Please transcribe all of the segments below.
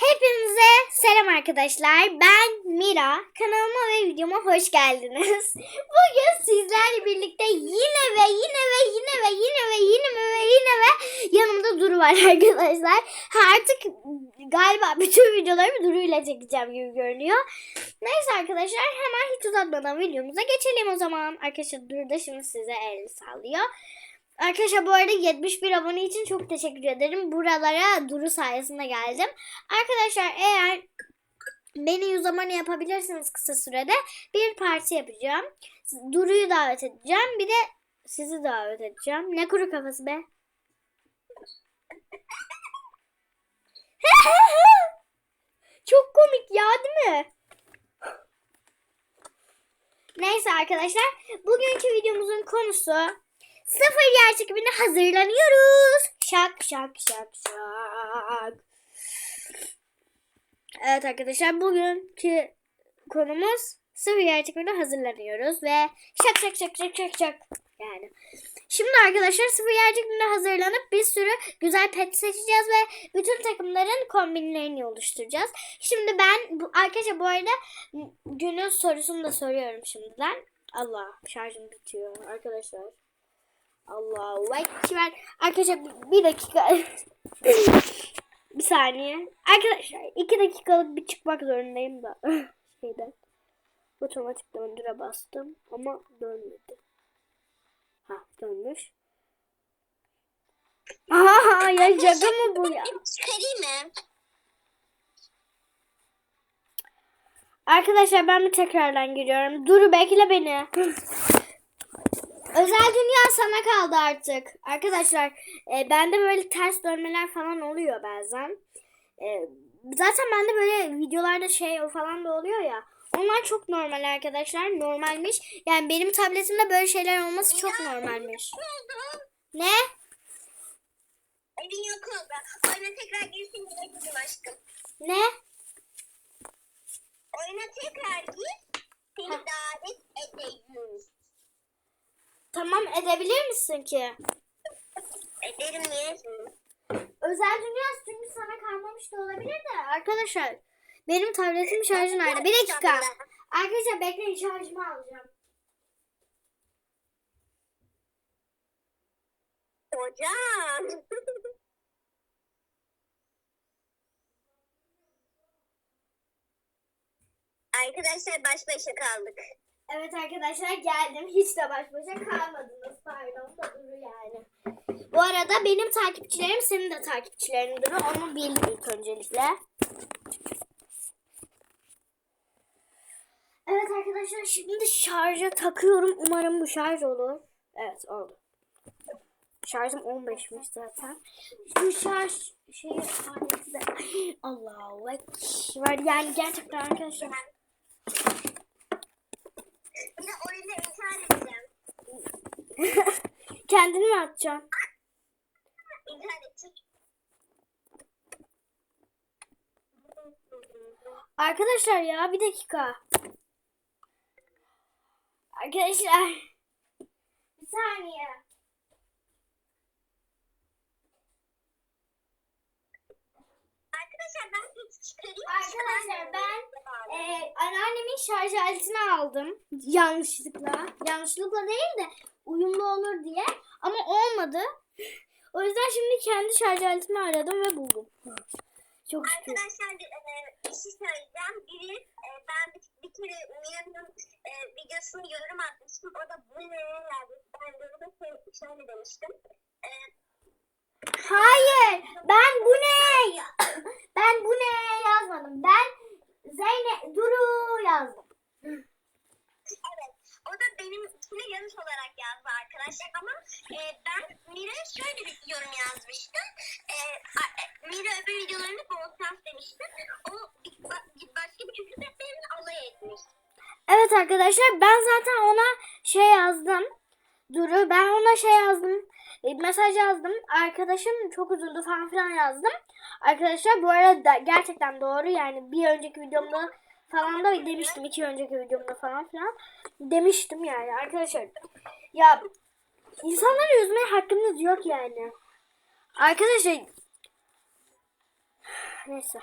Hepinize selam arkadaşlar. Ben Mira. Kanalıma ve videoma hoş geldiniz. Bugün sizlerle birlikte yine ve yine ve yine ve yine ve yine ve yine ve yanımda Duru var arkadaşlar. Artık galiba bütün videolarımı Duru ile çekeceğim gibi görünüyor. Neyse arkadaşlar hemen hiç uzatmadan videomuza geçelim o zaman. Arkadaşlar Duru da şimdi size el sallıyor. Arkadaşlar bu arada 71 abone için çok teşekkür ederim. Buralara Duru sayesinde geldim. Arkadaşlar eğer beni 100 abone yapabilirsiniz kısa sürede bir parti yapacağım. Duru'yu davet edeceğim. Bir de sizi davet edeceğim. Ne kuru kafası be? Çok komik ya değil mi? Neyse arkadaşlar bugünkü videomuzun konusu sıfır yer çekimine hazırlanıyoruz. Şak şak şak şak. Evet arkadaşlar bugünkü konumuz sıfır yer çekimine hazırlanıyoruz ve şak şak şak şak şak şak yani. Şimdi arkadaşlar sıfır yer çekimine hazırlanıp bir sürü güzel pet seçeceğiz ve bütün takımların kombinlerini oluşturacağız. Şimdi ben bu, arkadaşlar bu arada günün sorusunu da soruyorum şimdiden. Allah şarjım bitiyor arkadaşlar. Allahu ekber. Arkadaşlar bir- dakika. bir saniye. Arkadaşlar iki dakikalık bir çıkmak zorundayım da. Şeyden. Otomatik döndüre bastım ama dönmedi. Ha dönmüş. Aha ya şaka mı bu ya? Çıkarayım mı? Arkadaşlar ben bir tekrardan giriyorum. Dur bekle beni. Özel dünya sana kaldı artık. Arkadaşlar e, bende böyle ters dönmeler falan oluyor bazen. E, zaten bende böyle videolarda şey o falan da oluyor ya. Onlar çok normal arkadaşlar. Normalmiş. Yani benim tabletimde böyle şeyler olması çok normalmiş. Ne? Evin yok oldu. Oyuna tekrar girsin gidelim aşkım. Ne? Oyuna tekrar gir. Seni davet edeyim. Tamam edebilir misin ki? Ederim niye? Özel dünya çünkü sana kalmamış da olabilir de arkadaşlar. Benim tabletim şarjı nerede? Bir dakika. Arkadaşlar bekleyin şarjımı alacağım. Hocam. Arkadaşlar baş başa kaldık. Evet arkadaşlar geldim. Hiç de baş başa kalmadınız. Pardon da Duru yani. Bu arada benim takipçilerim senin de takipçilerin Duru. Onu bil ilk öncelikle. Evet arkadaşlar şimdi şarja takıyorum. Umarım bu şarj olur. Evet oldu. Şarjım 15'miş zaten. Şu şarj şeyi aleti de Allahu ekber. Yani gerçekten arkadaşlar Bir de oyunda intihar kendini mi atacaksın? Arkadaşlar ya bir dakika. Arkadaşlar. Bir saniye. Arkadaşlar ben. Arkadaşlar ben e, anneannemin şarj aletini aldım. Yanlışlıkla. Yanlışlıkla değil de uyumlu olur diye. Ama olmadı. O yüzden şimdi kendi şarj aletimi aradım ve buldum. Çok şükür. Arkadaşlar bir, e, bir şey söyleyeceğim. Biri e, ben bir, bir kere Mira'nın e, videosunu yorum atmıştım. O da bu ne yazmış. Ben de şey- şöyle demiştim. E, Hayır. Ben bu ne? Ben bu ne yazmadım. Ben Zeynep Duru yazdım. evet. O da benim içine yanlış olarak yazdı arkadaşlar. Ama e, ben Mira'ya şöyle bir yorum yazmıştım. E, a- e, Mira öbür videolarını bol şans demiştim. O başka bir hep benimle alay etmiş. Evet arkadaşlar ben zaten ona şey yazdım. Duru ben ona şey yazdım. E, Mesaj yazdım. Arkadaşım çok üzüldü falan filan yazdım. Arkadaşlar bu arada gerçekten doğru yani bir önceki videomda falan da demiştim. iki önceki videomda falan filan. Demiştim yani arkadaşlar. Ya insanları üzmeye hakkınız yok yani. Arkadaşlar Neyse.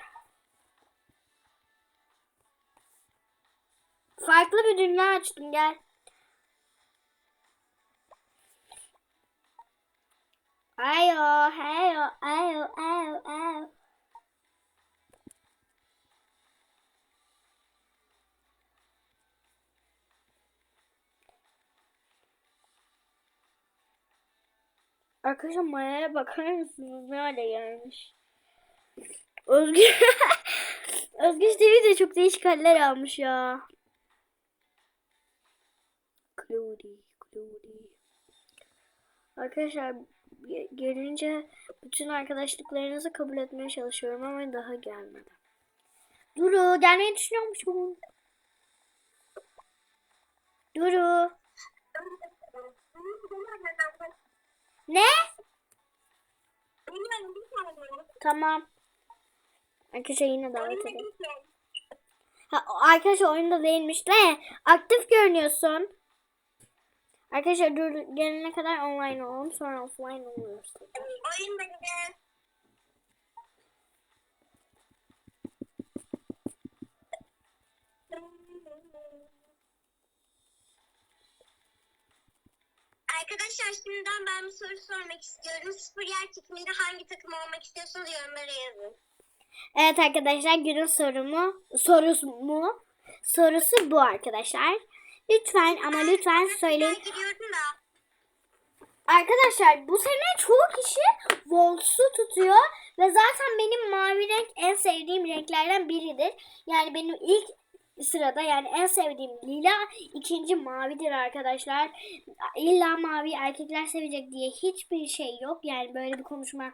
Farklı bir dünya açtım gel. Ayo, ayo, ayo, ayo, ayo. Arkadaşlar Maya'ya bakar mısınız? Ne hale gelmiş. Özgür Özgür TV de çok değişik haller almış ya. Cloudy, Cloudy. Arkadaşlar ge- gelince bütün arkadaşlıklarınızı kabul etmeye çalışıyorum ama daha gelmedi. Duru gelmeyi düşünüyormuşum. Duru. Ne? Tamam. Arkadaşlar yine davet edelim. Ha, arkadaşlar oyunda değilmiş. Ne? Aktif görünüyorsun. Arkadaşlar dur gelene kadar online olalım sonra offline oluyoruz. De. Arkadaşlar şimdiden ben bir soru sormak istiyorum. Sıfır yer çekiminde hangi takım olmak istiyorsanız yorumlara yazın. Evet arkadaşlar günün sorumu sorusu mu? Sorusu bu arkadaşlar. Lütfen ama lütfen söyleyin. Arkadaşlar bu sene çoğu kişi Volts'u tutuyor ve zaten benim mavi renk en sevdiğim renklerden biridir. Yani benim ilk sırada yani en sevdiğim lila ikinci mavidir arkadaşlar. İlla mavi erkekler sevecek diye hiçbir şey yok. Yani böyle bir konuşma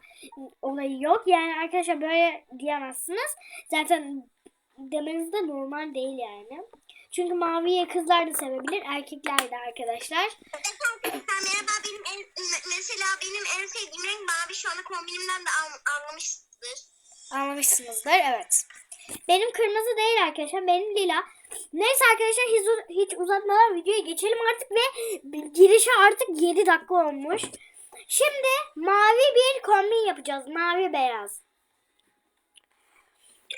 olayı yok. Yani arkadaşlar böyle diyemezsiniz. Zaten demeniz de normal değil yani. Çünkü maviyi kızlar da sevebilir, erkekler de arkadaşlar. Arkadaşlar merhaba benim en, me- mesela benim en sevdiğim renk mavi şu anda kombinimden de an, anlamışsınızdır. Anlamışsınızdır evet. Benim kırmızı değil arkadaşlar. Benim lila. Neyse arkadaşlar hiç, hiç uzatmadan videoya geçelim artık ve girişe artık 7 dakika olmuş. Şimdi mavi bir kombin yapacağız. Mavi beyaz.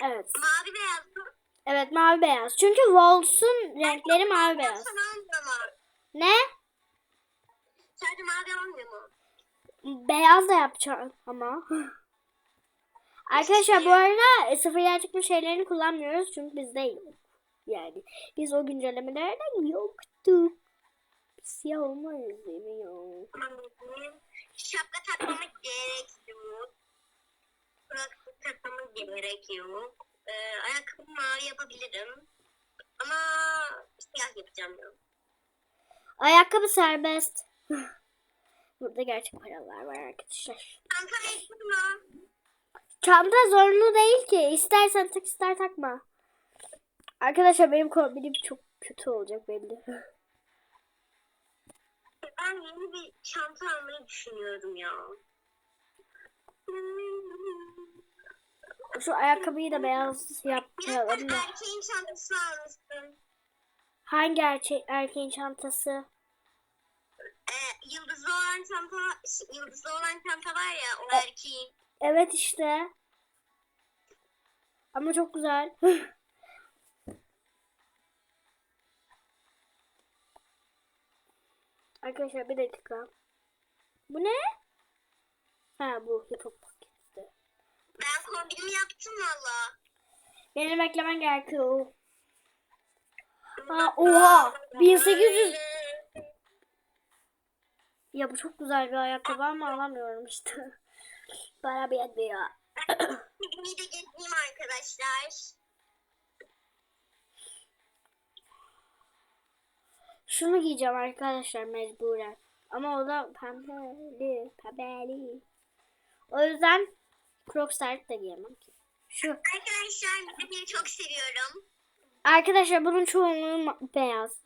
Evet. Mavi beyaz mı? Evet mavi beyaz. Çünkü Wolves'un renkleri mavi beyaz. Ne? Sadece mavi olmuyor mu? Beyaz da yapacağım ama. Arkadaşlar bu arada sıfır yer çıkmış şeylerini kullanmıyoruz çünkü bizde yok. Yani biz o güncellemelerden yoktuk. Siyah olmayız? Benim Şapka takmamı gerekiyor. Kulaklık takmamı gerekiyor. Ee, ayakkabımı mavi yapabilirim. Ama siyah yapacağım ya. Ayakkabı serbest. Burada gerçek paralar var arkadaşlar. Çanta eksik mi? Çanta zorunlu değil ki. İstersen tak ister takma. Arkadaşlar benim kombinim çok kötü olacak belli. Ben yeni bir çanta almayı düşünüyorum ya. Şu ayakkabıyı da beyaz Ya yapmayalım sen da. erkeğin çantasını almışsın. Hangi erkek, erkeğin çantası? Ee, yıldızlı olan çanta, yıldızlı olan çanta var ya o erkeğin. Evet işte. Ama çok güzel. Arkadaşlar bir dakika. Bu ne? Ha bu hip hop. Ben kombinimi yaptım valla. Beni beklemen gerekiyor. Ha, oha! 1800 Ya bu çok güzel bir ayakkabı ama alamıyorum işte. Bana bir yetmiyor. Bir de arkadaşlar. Şunu giyeceğim arkadaşlar mecburen. Ama o da pembeli, pembeli. O yüzden Crocs da giyemem ki. Şu. Arkadaşlar birbirimi çok seviyorum. Arkadaşlar bunun çoğunluğu beyaz.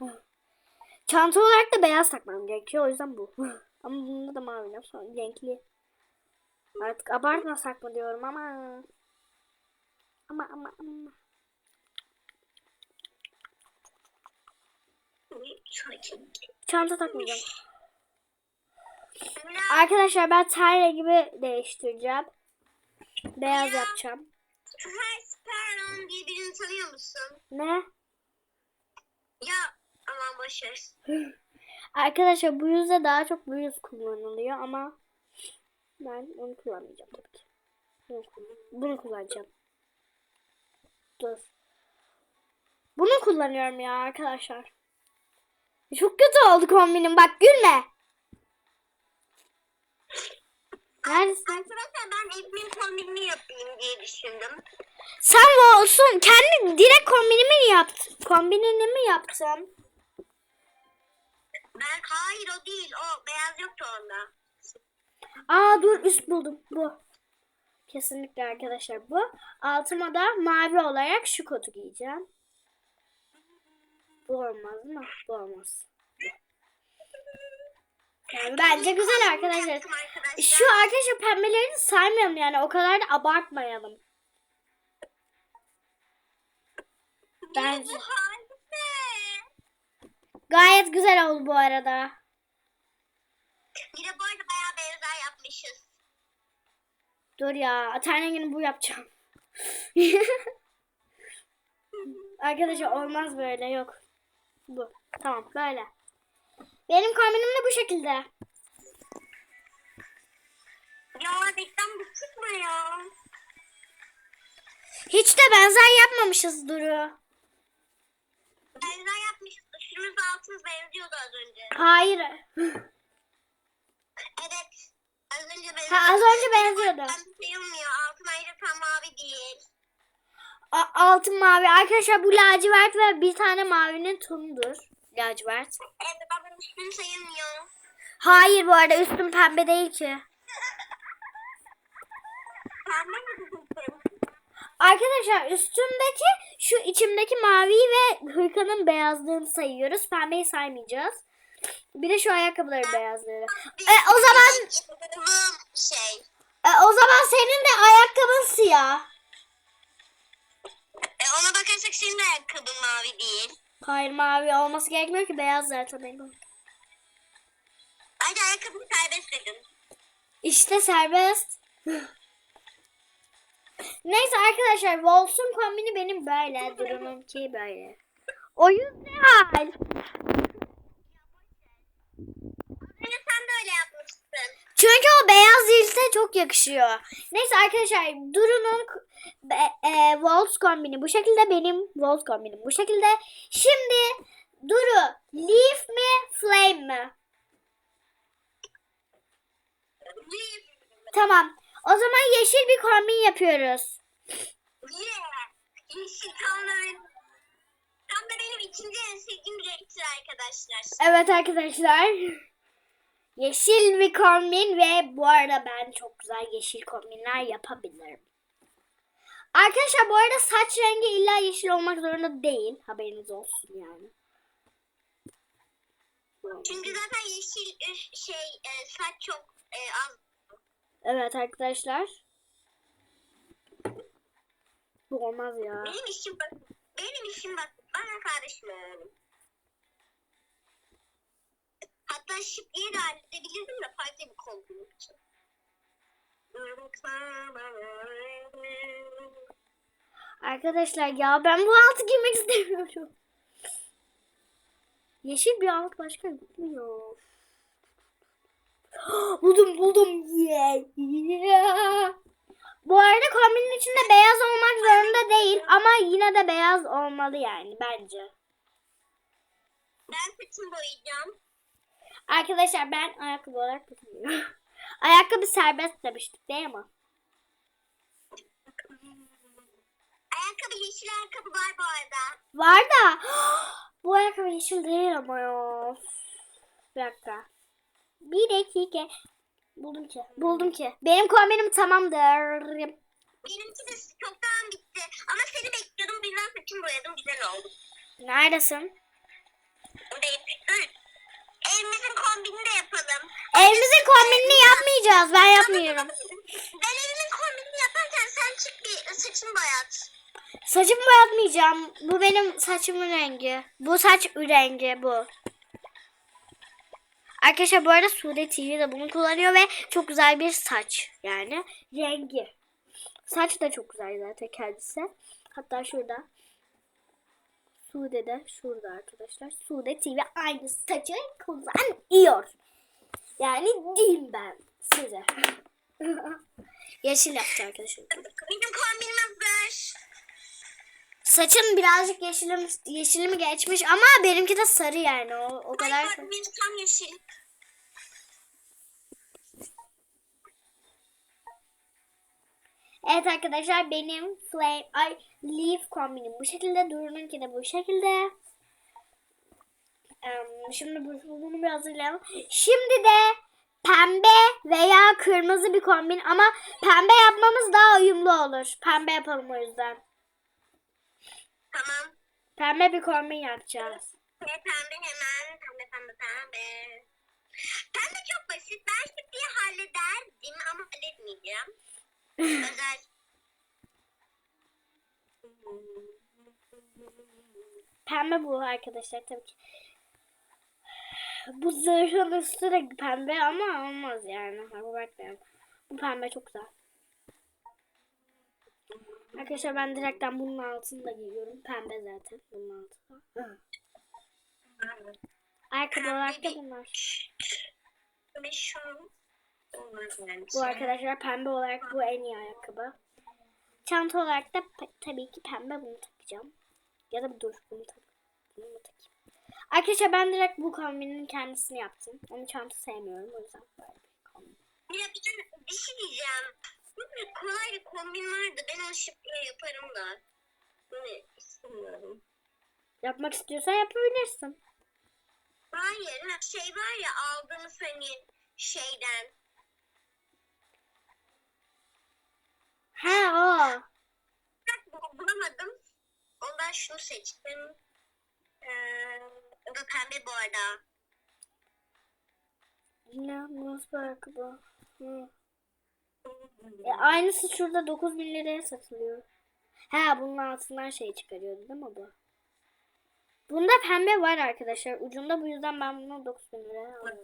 Çanta olarak da beyaz takmam gerekiyor. O yüzden bu. ama bunda da mavi sonra renkli. Artık abartmasak mı diyorum ama. Ama ama ama. Çanta takmayacağım. Arkadaşlar ben ten rengimi değiştireceğim. Beyaz yapacağım. Süper Sperron diye birini tanıyor musun? Ne? Ya aman boşver. Arkadaşlar bu yüzde daha çok bu yüz kullanılıyor ama ben onu kullanmayacağım tabii ki. Bunu, bunu kullanacağım. Dur. Bunu kullanıyorum ya arkadaşlar. Çok kötü oldu kombinim bak gülme. Neredesin? Arkadaşlar ben Edwin kombinini yapayım diye düşündüm. Sen mi olsun kendi direkt kombinimi mi yaptın? Kombinini mi yaptın? Ben hayır o değil o beyaz yoktu onda. Aa dur üst buldum bu. Kesinlikle arkadaşlar bu. Altıma da mavi olarak şu kotu giyeceğim. Bu olmaz mı? Bu olmaz. Yani bence güzel arkadaşlar. Şu arkadaşlar pembelerini saymayalım yani o kadar da abartmayalım. Bence. Gayet güzel oldu bu arada. Bir de bu arada bayağı benzer yapmışız. Dur ya. Ten rengini bu yapacağım. Arkadaşlar olmaz böyle yok. Bu. Tamam böyle. Benim kombinim de bu şekilde. Ya reklam bu çıkma ya. Hiç de benzer yapmamışız Duru. Benzer yapmışız. Üstümüz altımız benziyordu az önce. Hayır. Evet. Az önce benziyordu. Ha, az önce benziyordu. Ben sayılmıyor. Altın ayrı tam mavi değil. A- altın mavi. Arkadaşlar bu lacivert ve bir tane mavinin tonudur. Lacivert. Evet ama üstün sayılmıyor. Hayır bu arada üstüm pembe değil ki. Pembe mi? Arkadaşlar üstümdeki şu içimdeki mavi ve hırkanın beyazlığını sayıyoruz. Pembeyi saymayacağız. Bir de şu ayakkabıları beyazlığı. E, o zaman Bulduğum şey. e, o zaman senin de ayakkabın siyah. E, ona bakarsak senin ayakkabın mavi değil. Hayır mavi olması gerekmiyor ki beyaz zaten benim. Ayrıca ayakkabını serbest dedim. İşte serbest. Neyse arkadaşlar Wolf'un kombini benim böyle. Duru'nunki böyle. O yüzden. Hani sen de öyle yapmışsın. Çünkü o beyaz cilte çok yakışıyor. Neyse arkadaşlar Duru'nun be- e, Waltz kombini bu şekilde benim Waltz kombinim bu şekilde. Şimdi Duru Leaf mi Flame mi? Leaf. Tamam. O zaman yeşil bir kombin yapıyoruz. Yeah. Yeşil tam da benim, tam da benim ikinci en sevdiğim renktir arkadaşlar. Evet arkadaşlar. Yeşil bir kombin ve bu arada ben çok güzel yeşil kombinler yapabilirim. Arkadaşlar bu arada saç rengi illa yeşil olmak zorunda değil. Haberiniz olsun yani. Çünkü zaten yeşil e, şey e, saç çok e, az. Evet arkadaşlar. Bu olmaz ya. Benim işim bak. Benim işim bak. Bana karışmayın. Hatta şık diye de halledebilirdim de farklı bir kombin için. Arkadaşlar ya ben bu altı giymek istemiyorum. Yeşil bir alt başka gitmiyor. buldum buldum. Yeah, yeah. Bu arada kombinin içinde beyaz olmak zorunda değil ama yine de beyaz olmalı yani bence. Ben saçımı boyayacağım. Arkadaşlar ben ayakkabı olarak bakmıyorum. ayakkabı serbest demiştik değil mi? Ayakkabı yeşil ayakkabı var bu arada. Var da bu ayakkabı yeşil değil ama ya. Bir dakika. Bir dakika. Buldum ki. Buldum ki. Benim kombinim tamamdır. Benimki de çoktan bitti. Ama seni bekliyordum. Birden saçımı boyadım. Güzel oldu. Neredesin? Buradayım. Evimizin kombinini de yapalım. Evimizin kombinini yapmayacağız. Ben yapmıyorum. Ben evimin kombinini yaparken sen çık bir saçını boyat. Saçımı boyatmayacağım. Bu benim saçımın rengi. Bu saç rengi bu. Arkadaşlar bu arada Sude TV de bunu kullanıyor ve çok güzel bir saç yani rengi. Saç da çok güzel zaten kendisi. Hatta şurada. Sude de şurada arkadaşlar. Sude TV aynı saçı kullanıyor. Yani diyeyim ben size. Yeşil yaptı arkadaşlar. Benim kombinim. Saçın birazcık yeşilim, yeşilimi geçmiş ama benimki de sarı yani. O, o kadar. Benim tam yeşil. Evet arkadaşlar benim flame ay leaf kombinim bu şekilde. Duru'nunki de bu şekilde. Şimdi bu- bunu bir hazırlayalım. Şimdi de pembe veya kırmızı bir kombin ama pembe yapmamız daha uyumlu olur. Pembe yapalım o yüzden. Tamam. Pembe bir kombin yapacağız. Pembe hemen. Pembe pembe pembe. Pembe çok basit. Ben şimdi hallederdim ama halletmeyeceğim. Özel. Pembe bu arkadaşlar tabii ki. Bu zırhın üstü de pembe ama olmaz yani. Abartmayalım. Bu pembe çok güzel. Arkadaşlar ben direkten bunun altını da giyiyorum. Pembe zaten bunun altında. Ayakkabı olarak da bunlar. Ve şu. Bu arkadaşlar pembe olarak bu en iyi ayakkabı. Çanta olarak da tabii ki pembe bunu takacağım. Ya da dur bunu tak. Bunu takayım? Arkadaşlar ben direkt bu kombinin kendisini yaptım. Onu çanta sevmiyorum o yüzden böyle bir kombin. Ya bir, bir şey diyeceğim. Böyle kolay bir kombin vardı. Ben onu şimdi yaparım da. İstemiyorum. Yapmak istiyorsan yapabilirsin. Hayır. ha, Şey var ya aldığımız hani şeyden. Ha o. Bu- bulamadım. Ondan şunu seçtim. Ee, da pembe bu arada. Ne? Nasıl bir ayakkabı? Hı. E, aynısı şurada 9000 liraya satılıyor. Ha bunun altından şey çıkarıyordu değil mi bu? Bunda pembe var arkadaşlar. Ucunda bu yüzden ben bunu 9000 liraya aldım.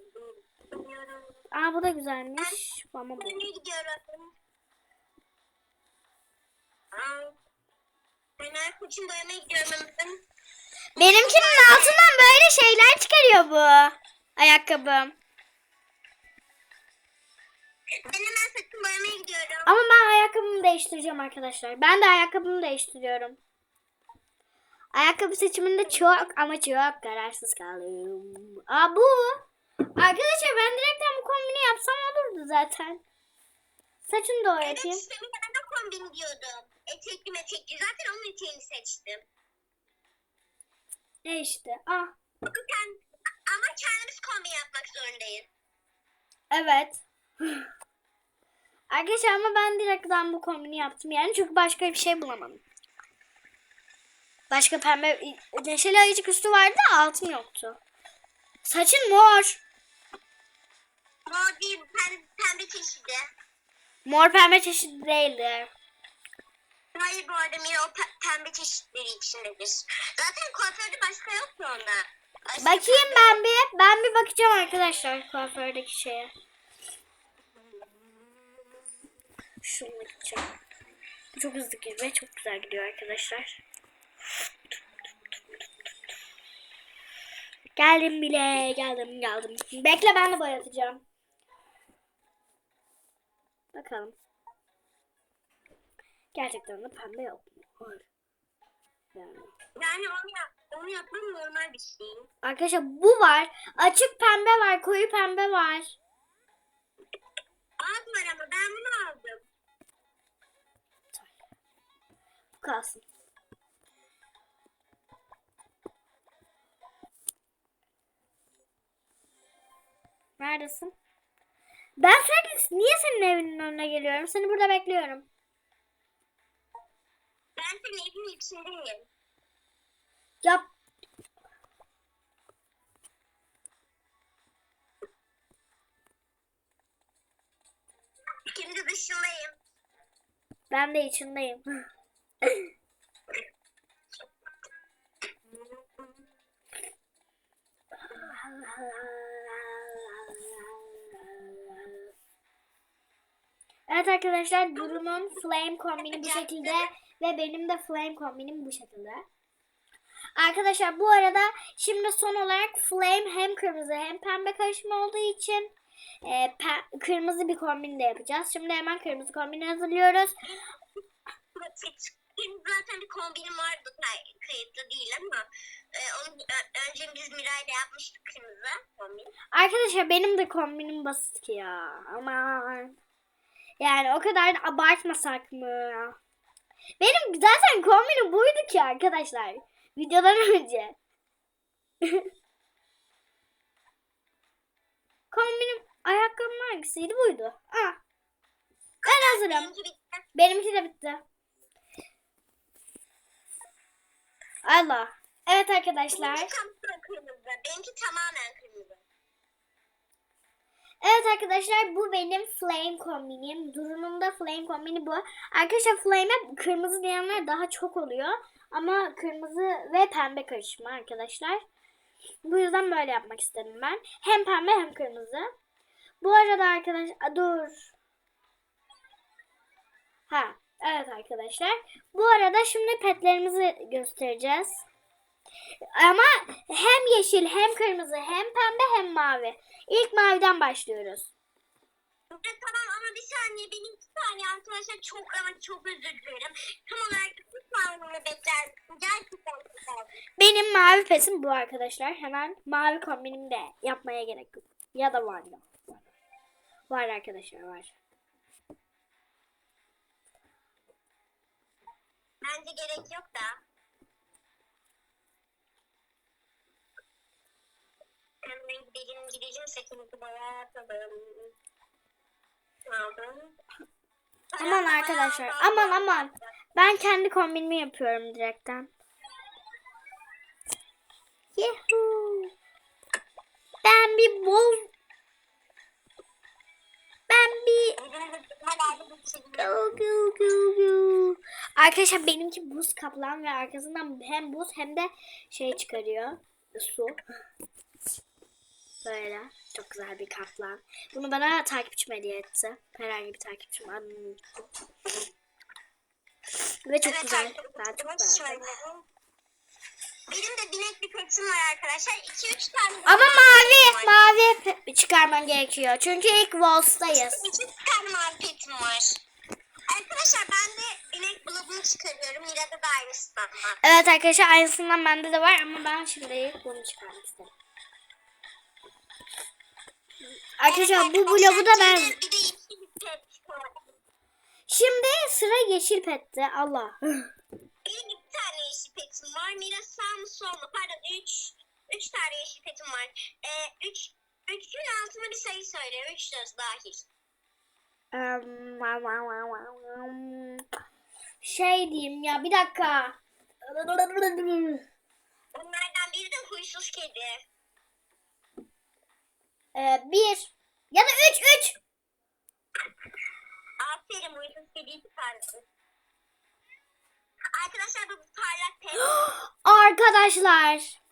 Aa bu da güzelmiş. Ama bu. Gidiyorum? Ben her için boyamaya gidiyorum. Ben- Benimkinin altından böyle şeyler çıkarıyor bu. Ayakkabım. Ben hemen saçımı boyamaya gidiyorum. Ama ben ayakkabımı değiştireceğim arkadaşlar. Ben de ayakkabımı değiştiriyorum. Ayakkabı seçiminde çok ama çok kararsız kaldım. Aa bu. Arkadaşlar ben direkten bu kombini yapsam olurdu zaten. Saçını da o Evet işte bir tane de kombin diyordum. Etekli metekli. Zaten onun eteğini seçtim. E işte. Ah. Bakın ama kendimiz kombin yapmak zorundayız. Evet. Arkadaşlar ama ben direkten bu kombini yaptım yani çünkü başka bir şey bulamadım. Başka pembe neşeli ayıcık üstü vardı da altın yoktu. Saçın mor. Mor değil pembe, pembe çeşidi. Mor pembe çeşidi değildi. Hayır bu arada Mira o pe- pembe çeşitleri içindedir. Zaten kuaförde başka yok mu onda? Başka Bakayım pembe ben bir. Ben bir bakacağım arkadaşlar kuafördeki şeye. Şununla gideceğim. Çok hızlı gidiyor ve çok güzel gidiyor arkadaşlar. Geldim bile. Geldim geldim. Bekle ben de boyatacağım. Bakalım. Gerçekten de pembe. Var. Yani. Yani onu, yap, onu yapmam normal bir şey. Arkadaşlar bu var. Açık pembe var. Koyu pembe var. Az var ama ben bunu aldım. Bu kalsın. Neredesin? Ben sürekli niye senin evinin önüne geliyorum? Seni burada bekliyorum. Senin evin içindeyim. Yap. Şimdi dışındayım. Ben de içindeyim. Evet arkadaşlar Duru'nun flame kombini bu şekilde ve benim de flame kombinim bu şekilde. Arkadaşlar bu arada şimdi son olarak flame hem kırmızı hem pembe karışımı olduğu için e, kırmızı bir kombin de yapacağız. Şimdi hemen kırmızı kombini hazırlıyoruz. Benim zaten bir kombinim vardı kay- kayıtlı değil ama e, onu ö- önce biz Miray'la yapmıştık kırmızı kombin. Arkadaşlar benim de kombinim basit ki ya. Aman. Yani o kadar da abartmasak mı? Benim zaten kombinim buydu ki arkadaşlar. Videodan önce. kombinim ayakkabım hangisiydi buydu. Aa. Ben hazırım. Benimki de bitti. Allah. Evet arkadaşlar. Benimki tamamen kırmızı. Benimki tamamen kırmızı. Evet arkadaşlar bu benim flame kombinim. Duru'nun da flame kombini bu. Arkadaşlar flame'e kırmızı diyenler daha çok oluyor. Ama kırmızı ve pembe karışımı arkadaşlar. Bu yüzden böyle yapmak istedim ben. Hem pembe hem kırmızı. Bu arada arkadaş Aa, dur. Ha evet arkadaşlar. Bu arada şimdi petlerimizi göstereceğiz. Ama hem yeşil hem kırmızı hem pembe hem mavi. İlk maviden başlıyoruz. Evet, tamam ama bir saniye benim bir saniye arkadaşlar çok ama çok özür dilerim. Tam olarak bir saniye bekler. Gerçekten çok. Benim mavi pesim bu arkadaşlar. Hemen mavi kombinimi de yapmaya gerek yok. Ya da var ya. Var arkadaşlar var. Bence gerek yok da. Hemen gidelim sakınızı bayağı atalım. Aldım. Aman arkadaşlar aman aman. Ben kendi kombinimi yapıyorum direkten. Yuhuu. Ben bir bol ben bir go. Arkadaşlar benimki buz kaplan ve arkasından hem buz hem de şey çıkarıyor. Su. Böyle. Çok güzel bir kaplan. Bunu bana takipçim hediye etti. Herhangi bir takipçim adını unuttum. Ve çok güzel. Ben çok beğendim. Benim de binek bir petim var arkadaşlar. 2-3 tane. Ama mavi, mavi çıkarman gerekiyor. Çünkü ilk Walls'tayız. 2 tane mavi petim var. Arkadaşlar ben de binek blobunu çıkarıyorum. Mira'da da aynısından var. Evet arkadaşlar aynısından bende de var ama ben şimdi ilk bunu çıkarmak istedim. Arkadaşlar bu blogu da ben... Şimdi sıra yeşil pette. Allah. Benim bir tane yeşil petim var. Mira sağ mı sol mu? Pardon 3. 3 tane yeşil petim var. Ee, 3 3'ün altına bir sayı söyle. 3 söz dahil. Şey diyeyim ya bir dakika. Onlardan biri de huysuz kedi. Ee, bir ya da üç üç. Aferin huysuz kediyi çıkardın. Arkadaşlar bu parlak pet. Arkadaşlar.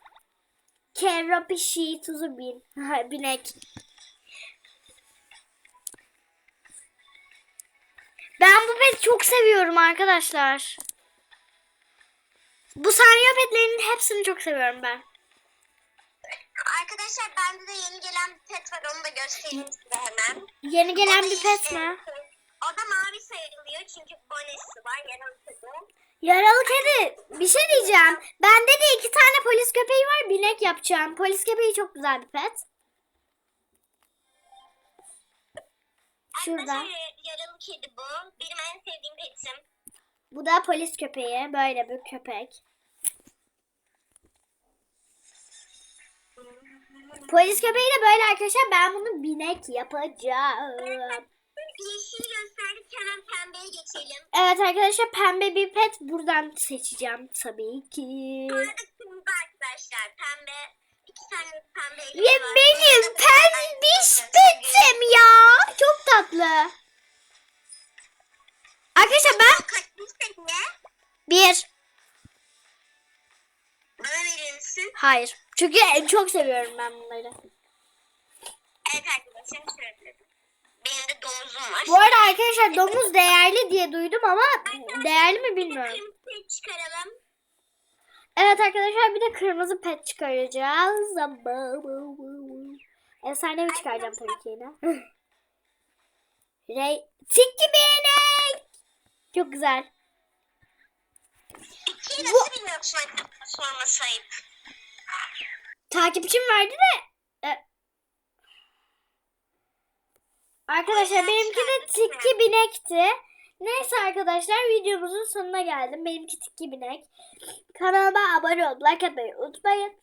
Kevra şi tuzu bin. Binek. Ben bu peti çok seviyorum arkadaşlar. Bu saniye petlerinin hepsini çok seviyorum ben. Arkadaşlar bende de yeni gelen bir pet var. Onu da göstereyim size hemen. Yeni gelen O bir pet mi? O da mavi sayılıyor çünkü bonesi var. Yaran kedi. Yaralı kedi. Bir şey diyeceğim. Bende de iki tane polis köpeği var. Binek yapacağım. Polis köpeği çok güzel bir pet. Şurada. Arkadaşlar yaralı kedi bu. Benim en sevdiğim petim. Bu da polis köpeği. Böyle bir köpek. Polis köpeği de böyle arkadaşlar. Ben bunu binek yapacağım. Yeşili gösterdik hemen pembeye geçelim. Evet arkadaşlar pembe bir pet buradan seçeceğim tabii ki. Bu arada kırmızı arkadaşlar. Pembe. iki tane pembe var. benim pembiş petim ya. Çok tatlı. Arkadaşlar ben bir. Bana verir misin? Hayır. Çünkü çok seviyorum ben bunları. Evet arkadaşlar şöyle. Benim de domuzum var. Bu arada arkadaşlar domuz değerli diye duydum ama değerli mi bilmiyorum. Çıkaralım. Evet arkadaşlar bir de kırmızı pet çıkaracağız. Efsanevi çıkaracağım tabii ki yine. Rey Tikki beğenek. Çok güzel. İkiyi nasıl bilmiyorsun sorma sahip. Takipçim verdi de. e, Arkadaşlar benimki de tikki binekti. Neyse arkadaşlar videomuzun sonuna geldim. Benimki tikki binek. Kanalıma abone olup like atmayı unutmayın.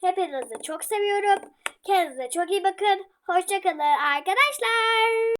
Hepinizi çok seviyorum. Kendinize çok iyi bakın. Hoşçakalın arkadaşlar.